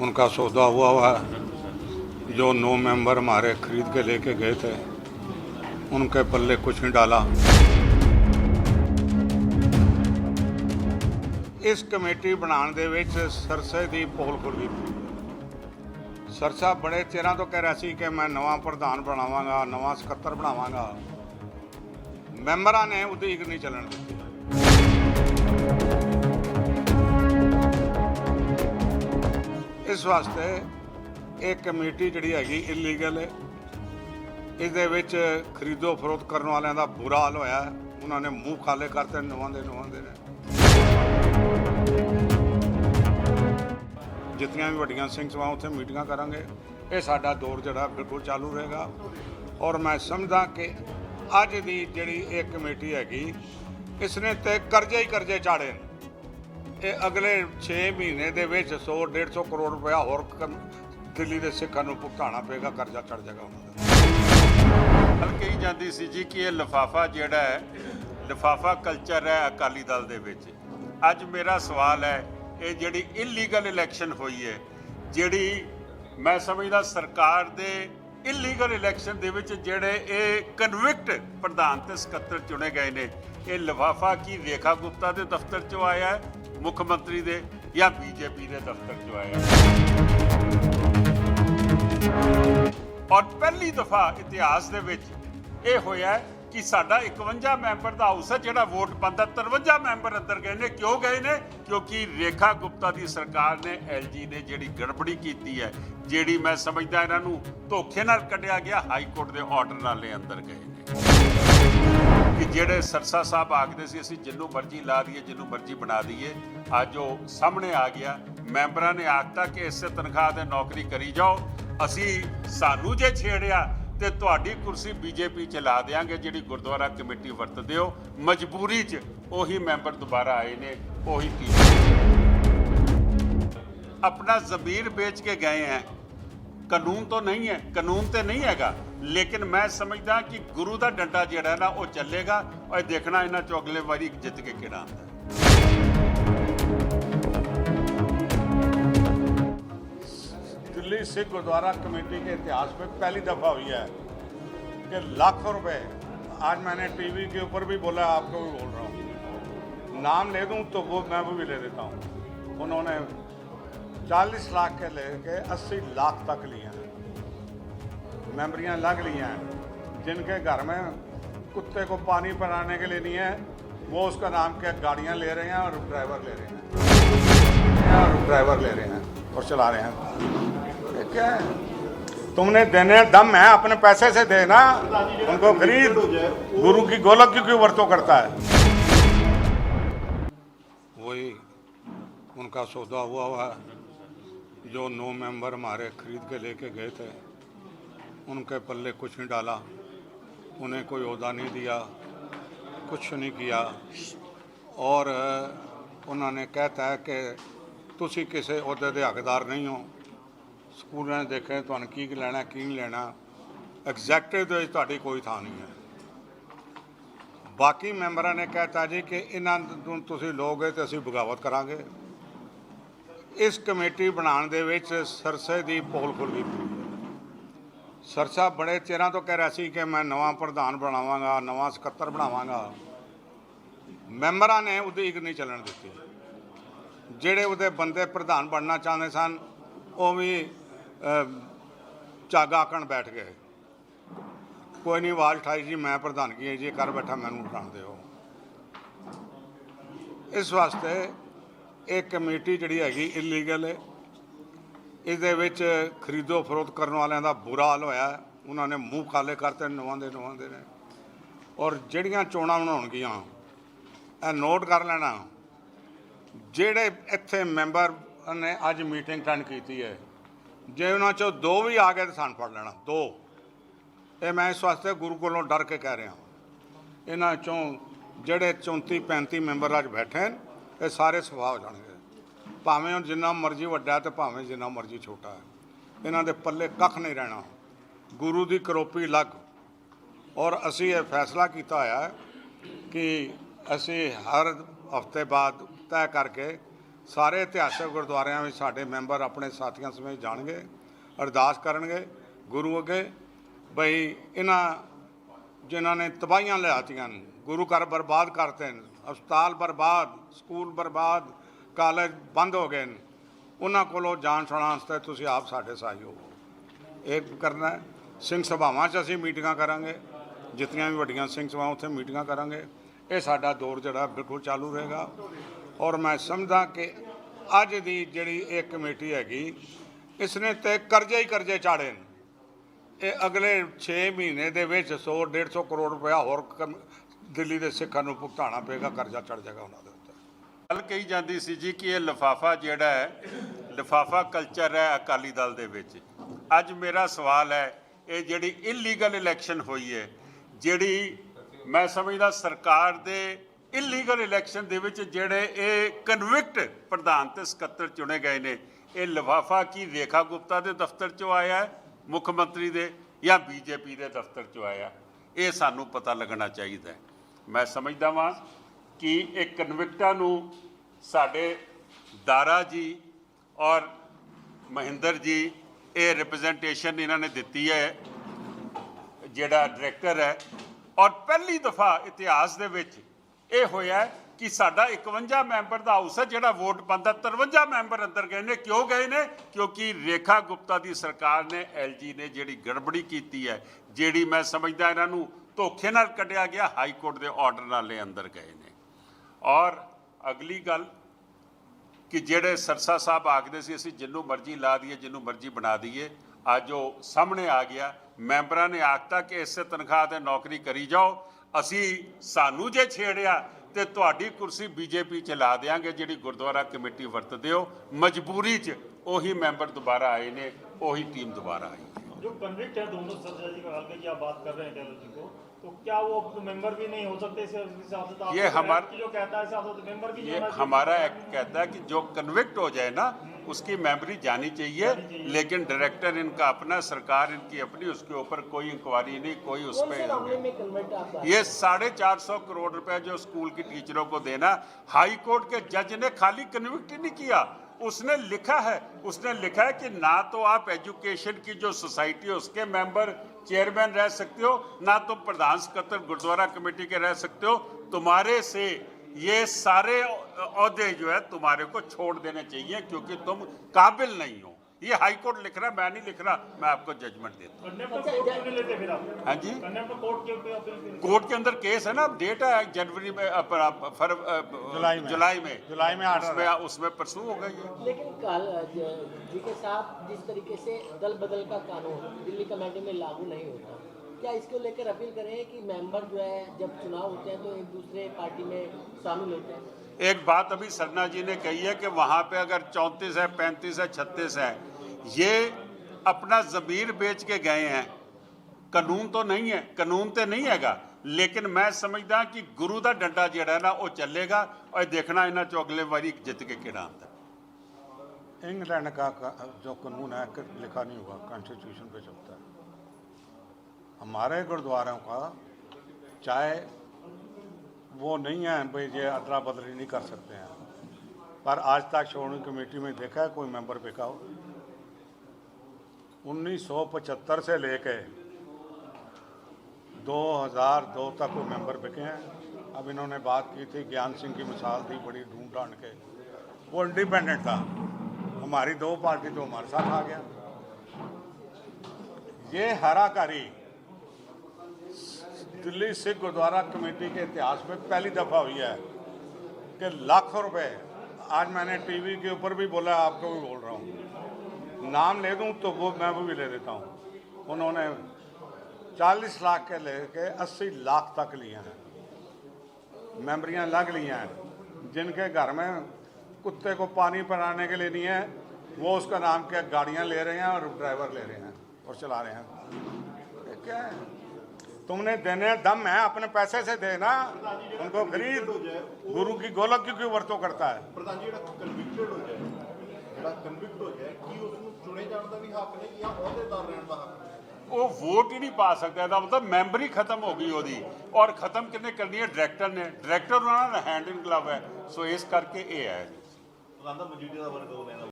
उनका सौदा हुआ हुआ है जो नौ मेंबर हमारे खरीद के लेके गए थे उनके पल्ले कुछ नहीं डाला ਇਸ ਕਮੇਟੀ ਬਣਾਉਣ ਦੇ ਵਿੱਚ ਸਰਸੇ ਦੀ ਪੋਲ ਖੁੱਲ ਗਈ ਸਰਸਾ ਬੜੇ ਚਿਰਾਂ ਤੋਂ ਕਹਿ ਰਿਹਾ ਸੀ ਕਿ ਮੈਂ ਨਵਾਂ ਪ੍ਰਧਾਨ ਬਣਾਵਾਂਗਾ ਨਵਾਂ ਸਕੱਤਰ ਬਣਾਵਾਂਗਾ ਮੈਂਬਰਾਂ ਨੇ ਉਡੀਕ ਨਹੀਂ ਚੱਲਣ ਦਿੱਤੀ ਇਸ ਵਾਸਤੇ ਇਹ ਕਮੇਟੀ ਜਿਹੜੀ ਹੈਗੀ ਇਲੀਗਲ ਹੈ ਇਸ ਦੇ ਵਿੱਚ ਖਰੀਦੋ ਫਰੋਖਤ ਕਰਨ ਵਾਲਿਆਂ ਦਾ ਬੁਰਾ ਹਾਲ ਹੋਇਆ ਉਹਨਾਂ ਨੇ ਮੂੰਹ ਖਾਲੇ ਕਰਤੇ ਨਵਾਂਦੇ ਨਵਾਂਦੇ ਨੇ। ਜਿਤਨੀਆਂ ਵੀ ਵੱਡੀਆਂ ਸਿੰਘ ਸਭਾਵਾਂ ਉੱਥੇ ਮੀਟਿੰਗਾਂ ਕਰਾਂਗੇ। ਇਹ ਸਾਡਾ ਦੌਰ ਜਿਹੜਾ ਬਿਲਕੁਲ ਚਾਲੂ ਰਹੇਗਾ। ਔਰ ਮੈਂ ਸਮਝਦਾ ਕਿ ਅੱਜ ਦੀ ਜਿਹੜੀ ਇਹ ਕਮੇਟੀ ਹੈਗੀ ਇਸ ਨੇ ਤੇ ਕਰਜ਼ੇ ਹੀ ਕਰਜ਼ੇ ਚਾੜੇ ਨੇ। ਇਹ ਅਗਲੇ 6 ਮਹੀਨੇ ਦੇ ਵਿੱਚ 100 150 ਕਰੋੜ ਰੁਪਇਆ ਹੋਰ ਕਮ- ਦਿੱਲੀ ਦੇ ਸਿੱਖਾਂ ਨੂੰ ਭੁਗਤਾਉਣਾ ਪਏਗਾ ਕਰਜ਼ਾ ਚੜ ਜਾਏਗਾ ਉਹਨਾਂ ਦਾ ਗੱਲ ਕਹੀ ਜਾਂਦੀ ਸੀ ਜੀ ਕਿ ਇਹ ਲਿਫਾਫਾ ਜਿਹੜਾ ਹੈ, ਲਿਫਾਫਾ ਕਲਚਰ ਹੈ ਅਕਾਲੀ ਦਲ ਦੇ ਵਿੱਚ। ਅੱਜ ਮੇਰਾ ਸਵਾਲ ਹੈ, ਇਹ ਜਿਹੜੀ ਇਲੀਗਲ ਇਲੈਕਸ਼ਨ ਹੋਈ ਹੈ, ਜਿਹੜੀ ਮੈਂ ਸਮਝਦਾ ਸਰਕਾਰ ਦੇ ਇਲੀਗਲ ਇਲੈਕਸ਼ਨ ਦੇ ਵਿੱਚ ਜਿਹੜੇ ਇਹ ਕਨਵਿਕਟ ਪ੍ਰਧਾਨ ਤੇ ਸਕੱਤਰ ਚੁਣੇ ਗਏ ਨੇ, ਇਹ ਲਿਫਾਫਾ ਕੀ ਰੇਖਾ ਗੁਪਤਾ ਦੇ ਦਫ਼ਤਰ ਚੋਂ ਆਇਆ ਹੈ? ਮੁੱਖ ਮੰਤਰੀ ਦੇ ਜਾਂ ਬੀਜੇਪੀ ਦੇ ਦਫ਼ਤਰ ਚੋਂ ਆਇਆ ਔਰ ਪਹਿਲੀ ਦਫਾ ਇਤਿਹਾਸ ਦੇ ਵਿੱਚ ਇਹ ਹੋਇਆ ਕਿ ਸਾਡਾ 51 ਮੈਂਬਰ ਦਾ ਹਾਊਸ ਹੈ, ਜਿਹੜਾ ਵੋਟ ਪਾਉਂਦਾ 53 ਮੈਂਬਰ ਅੰਦਰ ਗਏ ਨੇ। ਕਿਉਂ ਗਏ ਨੇ? ਕਿਉਂਕਿ ਰੇਖਾ ਗੁਪਤਾ ਦੀ ਸਰਕਾਰ ਨੇ, ਐਲਜੀ ਨੇ ਜਿਹੜੀ ਗੜਬੜੀ ਕੀਤੀ ਹੈ, ਜਿਹੜੀ ਮੈਂ ਸਮਝਦਾ ਇਹਨਾਂ ਨੂੰ ਧੋਖੇ ਨਾਲ ਕੱਢਿਆ ਗਿਆ, ਹਾਈ ਕੋਰਟ ਦੇ ਆਰਡਰ ਨਾਲ ਇਹ ਅੰਦਰ ਗਏ ਨੇ। ਜਿਹੜੇ ਸਰਸਾ ਸਾਹਿਬ ਆਖਦੇ ਸੀ, ਅਸੀਂ ਜਿੰਨੂੰ ਮਰਜ਼ੀ ਲਾ ਦਈਏ, ਜਿੰਨੂੰ ਮਰਜ਼ੀ ਬਣਾ ਦਈਏ, ਅੱਜ ਉਹ ਸਾਹਮਣੇ ਆ ਗਿਆ। ਮੈਂਬਰਾਂ ਨੇ ਆਖਤਾ ਕਿ ਇਸੇ ਤਨਖਾਹ ਤੇ ਨੌਕਰੀ ਕਰੀ ਜਾਓ। ਅਸੀਂ ਸਾਨੂੰ ਜੇ ਛੇੜਿਆ, ਤੇ ਤੁਹਾਡੀ ਕੁਰਸੀ ਬੀਜੇਪੀ ਚ ਲਾ ਦੇਾਂਗੇ ਜਿਹੜੀ ਗੁਰਦੁਆਰਾ ਕਮੇਟੀ ਵਰਤਦੇ ਹੋ। ਮਜਬੂਰੀ 'ਚ ਉਹੀ ਮੈਂਬਰ ਦੁਬਾਰਾ ਆਏ ਨੇ, ਉਹੀ ਕੀ ਆਪਣਾ ਜ਼ਮੀਰ ਵੇਚ ਕੇ ਗਏ ਹੈ ਕਾਨੂੰਨ ਤਾਂ ਨਹੀਂ ਹੈ ਕਾਨੂੰਨ ਤੇ ਨਹੀਂ ਹੈਗਾ ਲੇਕਿਨ ਮੈਂ ਸਮਝਦਾ ਕਿ ਗੁਰੂ ਦਾ ਡੰਡਾ ਜਿਹੜਾ ਹੈ ਨਾ ਉਹ ਚੱਲੇਗਾ ਔਰ ਇਹ ਦੇਖਣਾ ਇਹਨਾਂ ਚੋਂ ਅਗਲੇ ਵਾਰੀ ਜਿੱਤ ਕੇ ਕਿਹੜਾ ਆਉਂਦਾ ਹੈ। दिल्ली सिख गुरुद्वारा कमेटी के इतिहास में पहली दफा हुई है कि लाखों रुपए आज मैंने टीवी के ऊपर भी बोला आपको भी बोल रहा हूँ नाम ले दूं तो वो मैं वो भी ले देता हूँ उन्होंने 40 लाख के लेके 80 लाख तक लिए हैं। मेमोरियाँ लग ली हैं। जिनके घर में कुत्ते को पानी पिलाने के लिए नहीं है, वो उसका नाम क्या, गाड़ियाँ ले रहे हैं और ड्राइवर ले रहे हैं। और ड्राइवर ले रहे हैं और चला रहे हैं। क्या है? तुमने देने दम है, अपने पैसे से देना। उनको खरीद गुरु की गोलक की क्यों वर्तों करता है। वही उनका सौदा हुआ हुआ है। जो नौ मेंबर हमारे खरीद के लेके गए थे उनके पल्ले कुछ नहीं डाला उन्हें कोई अहदा नहीं दिया कुछ नहीं किया और उन्होंने कहता है कि ਤੁਸੀਂ ਕਿਸੇ ਅਹੁਦੇ ਦੇ ਹੱਕਦਾਰ ਨਹੀਂ ਹੋ ਸਕੂਲਾਂ ਨੇ ਦੇਖੇ ਤੁਹਾਨੂੰ ਕੀ ਲੈਣਾ ਕੀ ਨਹੀਂ ਲੈਣਾ ਐਗਜ਼ੈਕਟਿਵ ਦੇ ਵਿੱਚ ਤੁਹਾਡੀ ਕੋਈ ਥਾਂ ਨਹੀਂ ਹੈ ਬਾਕੀ ਮੈਂਬਰਾਂ ਨੇ ਕਹਿਤਾ ਜੀ ਕਿ ਇਹਨਾਂ ਨੂੰ ਤੁਸੀਂ ਲੋਗੇ ਤੇ ਅਸੀਂ ਬਗਾਵਤ ਕਰਾਂਗੇ ਇਸ ਕਮੇਟੀ ਬਣਾਉਣ ਦੇ ਵਿੱਚ ਸਰਸੇ ਦੀ ਪੋਲ ਖੁੱਲ ਗਈ ਸਰਸਾ ਬੜੇ ਚਿਰਾਂ ਤੋਂ ਕਹਿ ਰਿਹਾ ਸੀ ਕਿ ਮੈਂ ਨਵਾਂ ਪ੍ਰਧਾਨ ਬਣਾਵਾਂਗਾ ਨਵਾਂ ਸਕੱਤਰ ਬਣਾਵਾਂਗਾ। ਮੈਂਬਰਾਂ ਨੇ ਉਡੀਕ ਨਹੀਂ ਚੱਲਣ ਦਿੱਤੀ। ਜਿਹੜੇ ਉਹਦੇ ਬੰਦੇ ਪ੍ਰਧਾਨ ਬਣਨਾ ਚਾਹੁੰਦੇ ਸਨ ਉਹ ਵੀ ਅਹ, ਆਕਣ ਬੈਠ ਗਏ। ਕੋਈ ਨਹੀਂ ਆਵਾਜ਼ ਉਠਾਈ ਜੀ ਮੈਂ ਪ੍ਰਧਾਨਗੀ ਹੈ ਜੀ ਕਰ ਬੈਠਾ ਮੈਨੂੰ ਉਠਾਣ ਦਿਓ। ਇਸ ਵਾਸਤੇ ਇਹ ਕਮੇਟੀ ਜਿਹੜੀ ਹੈਗੀ ਇਲੀਗਲ ਹੈ। ਇਸ ਦੇ ਵਿੱਚ ਖਰੀਦੋ ਫਰੋਖਤ ਕਰਨ ਵਾਲਿਆਂ ਦਾ ਬੁਰਾ ਹਾਲ ਹੋਇਆ ਉਹਨਾਂ ਨੇ ਮੂੰਹ ਕਾਲੇ ਕਰਤੇ ਨਵਾਂਦੇ ਨਵਾਂਦੇ ਨੇ। ਔਰ ਜਿਹੜੀਆਂ ਚੋਣਾਂ ਬਣਾਉਣਗੀਆਂ, ਇਹ ਨੋਟ ਕਰ ਲੈਣਾ। ਜਿਹੜੇ ਇੱਥੇ ਮੈਂਬਰ ਨੇ ਅੱਜ ਮੀਟਿੰਗ ਅਟੈਂਡ ਕੀਤੀ ਹੈ, ਜੇ ਉਹਨਾਂ ਚੋਂ ਦੋ ਵੀ ਆ ਗਏ ਤਾਂ ਸਾਨੂੰ ਫੜ ਲੈਣਾ, ਦੋ। ਇਹ ਮੈਂ ਇਸ ਵਾਸਤੇ ਗੁਰੂ ਕੋਲੋਂ ਡਰ ਕੇ ਕਹਿ ਰਿਹਾ ਇਹਨਾਂ ਚੋਂ ਜਿਹੜੇ 34 35 ਮੈਂਬਰ ਅੱਜ ਬੈਠੇ ਨੇ ਇਹ ਸਾਰੇ ਸੁਭਾਅ ਹੋ ਜਾਣਗੇ। ਭਾਵੇਂ ਉਹ ਜਿੰਨਾ ਮਰਜ਼ੀ ਵੱਡਾ ਤੇ ਭਾਵੇਂ ਜਿੰਨਾ ਮਰਜ਼ੀ ਛੋਟਾ ਹੈ। ਇਹਨਾਂ ਦੇ ਪੱਲੇ ਕੱਖ ਨਹੀਂ ਰਹਿਣਾ। ਗੁਰੂ ਦੀ ਕਰੋਪੀ ਲੱਗ ਔਰ ਅਸੀਂ ਇਹ ਫੈਸਲਾ ਕੀਤਾ ਹੋਇਆ ਹੈ ਕਿ ਅਸੀਂ ਹਰ ਹਫ਼ਤੇ ਬਾਅਦ ਤੈਅ ਕਰਕੇ ਸਾਰੇ ਇਤਿਹਾਸਕ ਗੁਰਦੁਆਰਿਆਂ ਵਿੱਚ ਸਾਡੇ ਮੈਂਬਰ ਆਪਣੇ ਸਾਥੀਆਂ ਸਮੇਤ ਜਾਣਗੇ, ਅਰਦਾਸ ਕਰਨਗੇ ਗੁਰੂ ਅੱਗੇ। ਬਈ ਇਹਨਾਂ ਜਿਨ੍ਹਾਂ ਨੇ ਤਬਾਹੀਆਂ ਲਿਆਤੀਆਂ ਨੇ, ਗੁਰੂ ਘਰ ਬਰਬਾਦ ਕਰਤੇ ਨੇ, ਹਸਪਤਾਲ ਬਰਬਾਦ, ਸਕੂਲ ਬਰਬਾਦ, ਕਾਲਜ ਬੰਦ ਹੋ ਗਏ ਨੇ। ਉਹਨਾਂ ਕੋਲੋਂ ਜਾਣ ਸੁਣਾਉਣ ਵਾਸਤੇ ਤੁਸੀਂ ਆਪ ਸਾਡੇ ਸਹਿਯੋਗ ਇਹ ਕਰਨਾ ਸਿੰਘ ਸਭਾਵਾਂ 'ਚ ਅਸੀਂ ਮੀਟਿੰਗਾਂ ਕਰਾਂਗੇ ਜਿਤਨੀਆਂ ਵੀ ਵੱਡੀਆਂ ਸਿੰਘ ਸਭਾਵਾਂ ਉੱਥੇ ਮੀਟਿੰਗਾਂ ਕਰਾਂਗੇ। ਇਹ ਸਾਡਾ ਦੌਰ ਜਿਹੜਾ ਬਿਲਕੁਲ ਚਾਲੂ ਰਹੇਗਾ। ਔਰ ਮੈਂ ਸਮਝਦਾ ਕਿ ਅੱਜ ਦੀ ਜਿਹੜੀ ਇਹ ਕਮੇਟੀ ਹੈਗੀ ਇਸ ਨੇ ਤੇ ਕਰਜ਼ੇ ਹੀ ਕਰਜ਼ੇ ਚਾੜੇ ਨੇ। ਇਹ ਅਗਲੇ 6 ਮਹੀਨੇ ਦੇ ਵਿੱਚ 100 150 ਕਰੋੜ ਰੁਪਇਆ ਹੋਰ ਕਮ- ਦਿੱਲੀ ਦੇ ਸਿੱਖਾਂ ਨੂੰ ਭੁਗਤਾਣਾ ਪਏਗਾ ਕਰਜ਼ਾ ਚੜ ਜਾਏਗਾ ਉਹਨਾਂ ਦੇ ਉੱਤੇ। ਗੱਲ ਕਹੀ ਜਾਂਦੀ ਸੀ ਜੀ ਕਿ ਇਹ ਲਿਫਾਫਾ ਜਿਹੜਾ ਹੈ, ਲਿਫਾਫਾ ਕਲਚਰ ਹੈ ਅਕਾਲੀ ਦਲ ਦੇ ਵਿੱਚ। ਅੱਜ ਮੇਰਾ ਸਵਾਲ ਹੈ, ਇਹ ਜਿਹੜੀ ਇਲੀਗਲ ਇਲੈਕਸ਼ਨ ਹੋਈ ਹੈ, ਜਿਹੜੀ ਮੈਂ ਸਮਝਦਾ ਸਰਕਾਰ ਦੇ ਇਲੀਗਲ ਇਲੈਕਸ਼ਨ ਦੇ ਵਿੱਚ ਜਿਹੜੇ ਇਹ ਕਨਵਿਕਟ ਪ੍ਰਧਾਨ ਤੇ ਸਕੱਤਰ ਚੁਣੇ ਗਏ ਨੇ, ਇਹ ਲਿਫਾਫਾ ਕੀ ਰੇਖਾ ਗੁਪਤਾ ਦੇ ਦਫ਼ਤਰ ਚੋਂ ਆਇਆ ਹੈ? ਮੁੱਖ ਮੰਤਰੀ ਦੇ ਜਾਂ ਬੀਜੇਪੀ ਦੇ ਦਫ਼ਤਰ ਚੋਂ ਆਇਆ। ਇਹ ਸਾਨੂੰ ਪਤਾ ਲੱਗਣਾ ਚਾਹੀਦਾ ਮੈਂ ਸਮਝਦਾ ਵਾਂ ਕਿ ਇਹ ਕਨਵਿਕਟਾਂ ਨੂੰ ਸਾਡੇ ਦਾਰਾ ਜੀ ਔਰ ਮਹਿੰਦਰ ਜੀ, ਇਹ ਰਿਪਰੈਜ਼ੈਂਟੇਸ਼ਨ ਇਹਨਾਂ ਨੇ ਦਿੱਤੀ ਹੈ, ਜਿਹੜਾ ਡਾਇਰੈਕਟਰ ਹੈ। ਔਰ ਪਹਿਲੀ ਦਫਾ ਇਤਿਹਾਸ ਦੇ ਵਿੱਚ ਇਹ ਹੋਇਆ ਕਿ ਸਾਡਾ 51 ਮੈਂਬਰ ਦਾ ਹਾਊਸ ਹੈ, ਜਿਹੜਾ ਵੋਟ ਪਾਉਂਦਾ 53 ਮੈਂਬਰ ਅੰਦਰ ਗਏ ਨੇ। ਕਿਉਂ ਗਏ ਨੇ? ਕਿਉਂਕਿ ਰੇਖਾ ਗੁਪਤਾ ਦੀ ਸਰਕਾਰ ਨੇ ਐਲਜੀ ਨੇ ਜਿਹੜੀ ਗੜਬੜੀ ਕੀਤੀ ਹੈ, ਜਿਹੜੀ ਮੈਂ ਸਮਝਦਾ ਇਹਨਾਂ ਨੂੰ ਧੋਖੇ ਨਾਲ ਕੱਢਿਆ ਗਿਆ, ਹਾਈ ਕੋਰਟ ਦੇ ਆਰਡਰ ਨਾਲ ਇਹ ਅੰਦਰ ਗਏ ਨੇ। ਔਰ ਅਗਲੀ ਗੱਲ ਕਿ ਜਿਹੜੇ ਸਰਸਾ ਸਾਹਿਬ ਆਖਦੇ ਸੀ, ਅਸੀਂ ਜਿੰਨੂੰ ਮਰਜ਼ੀ ਲਾ ਦਈਏ, ਜਿੰਨੂੰ ਮਰਜ਼ੀ ਬਣਾ ਦਈਏ, ਅੱਜ ਉਹ ਸਾਹਮਣੇ ਆ ਗਿਆ। ਮੈਂਬਰਾਂ ਨੇ ਆਖਤਾ ਕਿ ਇਸੇ ਤਨਖਾਹ ਤੇ ਨੌਕਰੀ ਕਰੀ ਜਾਓ। ਅਸੀਂ ਸਾਨੂੰ ਜੇ ਛੇੜਿਆ ਤੇ ਤੁਹਾਡੀ ਕੁਰਸੀ ਬੀਜੇਪੀ ਚ ਲਾ ਦੇਾਂਗੇ ਜਿਹੜੀ ਗੁਰਦੁਆਰਾ ਕਮੇਟੀ ਵਰਤਦੇ ਹੋ ਮਜਬੂਰੀ ਚ ਉਹੀ ਮੈਂਬਰ ਦੁਬਾਰਾ ਆਏ ਨੇ ਉਹੀ ਟੀਮ ਦੁਬਾਰਾ ਆਈ ਹੈ जो कन्विक्ट है दोनों सजा जी का हल्के की आप बात कर रहे हैं टेलर जी को तो क्या वो मेंबर भी नहीं हो सकते इस हिसाब से तो ये तो हमार- जो कहता है तो मेंबर भी ये हमारा एक्ट कहता है कि जो कन्विक्ट हो जाए ना उसकी मेमोरी जानी चाहिए लेकिन डायरेक्टर इनका अपना सरकार इनकी अपनी उसके ऊपर कोई इंक्वायरी नहीं कोई उस पर ये साढ़े चार सौ करोड़ रुपए जो स्कूल की टीचरों को देना हाई कोर्ट के जज ने खाली कन्विक्ट ही नहीं किया। उसने लिखा है, उसने लिखा है कि ना तो आप एजुकेशन की जो सोसाइटी है, उसके मेंबर, चेयरमैन रह सकते हो, ना तो प्रधान सकत्र गुरुद्वारा कमेटी के रह सकते हो। तुम्हारे से ये सारे अहदे जो है, तुम्हारे को छोड़ देने चाहिए, क्योंकि तुम काबिल नहीं हो। ये हाई कोर्ट लिख रहा है मैं नहीं लिख रहा मैं आपको जजमेंट देता हूँ। हाँ जी? कोर्ट के अंदर केस है ना डेट है जनवरी में फर जुलाई में। जुलाई में। जुलाई में उसमें उसमें परसू हो गई है लेकिन कल जी के साथ जिस तरीके से दल बदल का कानून दिल्ली कमेटी में लागू नहीं होता क्या इसको लेकर अपील करें कि मेंबर जो है जब चुनाव होते हैं तो एक दूसरे पार्टी में शामिल होते हैं? एक बात अभी सरना जी ने कही है कि वहाँ पे अगर चौंतीस है पैंतीस है छत्तीस है ये अपना जमीर बेच के गए हैं ਕਾਨੂੰਨ ਤਾਂ ਨਹੀਂ ਹੈ ਕਾਨੂੰਨ ਤੇ ਨਹੀਂ ਹੈਗਾ ਲੇਕਿਨ ਮੈਂ ਸਮਝਦਾ ਕਿ ਗੁਰੂ ਦਾ ਡੰਡਾ ਜਿਹੜਾ ਨਾ ਉਹ ਚੱਲੇਗਾ ਔਰ ਦੇਖਣਾ ਇਹਨਾਂ ਚੋਂ ਅਗਲੇ ਵਾਰੀ ਜਿੱਤ ਕੇ ਕਿਹੜਾ ਆਉਂਦਾ इंग्लैंड का का- जो कानून है कि लिखा नहीं हुआ कॉन्स्टिट्यूशन पे चलता है हमारे गुरुद्वारों का चाहे वो नहीं है भाई ये अदला बदली नहीं कर सकते हैं पर आज तक श्रोमणी कमेटी में देखा है कोई मेंबर बेका हो 1975 से लेके 2002 तक वो मेंबर बिके हैं। अब इन्होंने बात की थी, ज्ञान सिंह की मिसाल थी, बड़ी ढूंढ ढांड के। वो इंडिपेंडेंट था। हमारी दो पार्टी तो हमारे साथ आ गया। ये हराकारी दिल्ली सिख गुरुद्वारा कमेटी के इतिहास में पहली दफ़ा हुई है कि लाखों रुपए, आज मैंने टीवी के ऊपर भी बोला, आपको भी बोल रहा हूँ। नाम ले दूँ तो वो, मैं वो भी ले लेता हूँ। उन्होंने चालीस लाख के लेके अस्सी लाख तक लिए हैं। मेमरियाँ लग ली हैं। जिनके घर में कुत्ते को पानी पिलाने के लिए नहीं है, वो उसका नाम क्या गाड़ियाँ ले रहे हैं और ड्राइवर ले रहे हैं और चला रहे हैं। क्या है? तुमने देने दम है, अपने पैसे से देना उनको खरीद गुरु की गोलक क्यों क्यों वर्तो करता है? ਜਿਹੜਾ ਹੋ ਕਨਵਿਕਟ ਹੋ ਜਾਏ ਕੀ ਉਸ ਨੂੰ ਚੁਣੇ ਜਾਣ ਦਾ ਵੀ ਹੱਕ ਨਹੀਂ ਜਾਂ ਅਹੁਦੇਦਾਰ ਰਹਿਣ ਦਾ ਹੱਕ ਨਹੀਂ? ਉਹ ਵੋਟ ਹੀ ਨਹੀਂ ਪਾ ਸਕਦਾ ਇਹਦਾ ਮਤਲਬ ਮੈਂਬਰੀ ਖਤਮ ਹੋ ਗਈ ਉਹਦੀ। ਔਰ ਖਤਮ ਕਿੰਨੇ ਕਰਨੀ ਹੈ? ਡਾਇਰੈਕਟਰ ਨੇ ਡਾਇਰੈਕਟਰ ਉਹਨਾਂ ਦਾ ਹੈਂਡ ਇਨ ਗਲਵ ਹੈ। ਸੋ ਇਸ ਕਰਕੇ ਇਹ ਹੈ ਜੀ। ਮਜੀਠੀਆ ਦਾ ਵਰਗ ਉਹ ਲੈਣਾ